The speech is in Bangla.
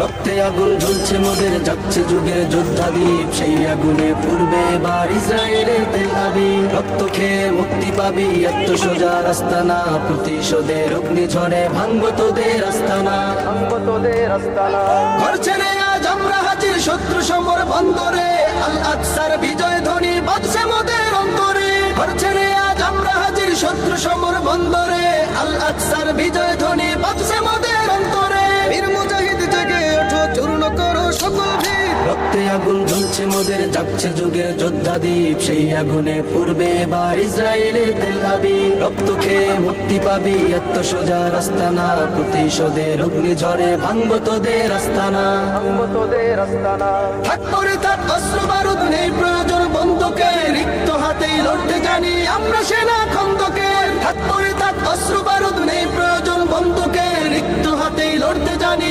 রক্তে আগুন ঝুলছে মোদের যাচ্ছে যুগের যোদ্ধা দ্বীপ সেই আগুনে পূর্বে এবার ইসরায়েলের তেল আবি রক্ত খেয়ে মুক্তি পাবি এত সোজা রাস্তা না প্রতিশোধের অগ্নি ঝড়ে ভাঙবো তোদের আস্তানা। ভাঙবো তোদের আস্তানা। ঘর ছেড়ে আজ আমরা হাজির শত্রু সমর বন্দরে। আল আকসার বিজয় ধ্বনি বাজছে মোদের অন্তরে। ঘর ছেড়ে আজ আমরা হাজির শত্রু সমর বন্দরে। আল আকসার বিজয় আগুন জ্বলছে মোদের যাচ্ছে যুগের যোদ্ধা সেই আগুনে পূর্বে এবার ইসরায়েলের তেল আবি। রক্ত খেয়ে মুক্তি পাবি এত সোজা রাস্তা না প্রতিশোধের অগ্নি ঝড়ে ভাঙবো তোদের আস্তানা। ভাঙবো তোদের আস্তানা। থাক অস্ত্র বারুদ নেই, প্রয়োজন বন্ধুকে রিক্ত হাতেই লড়তে জানি আমরা সেনা খন্দকে। থাক করে থাক, অস্ত্র বারুদ নেই, প্রয়োজন বন্ধুকে রিক্ত হাতেই লড়তে জানি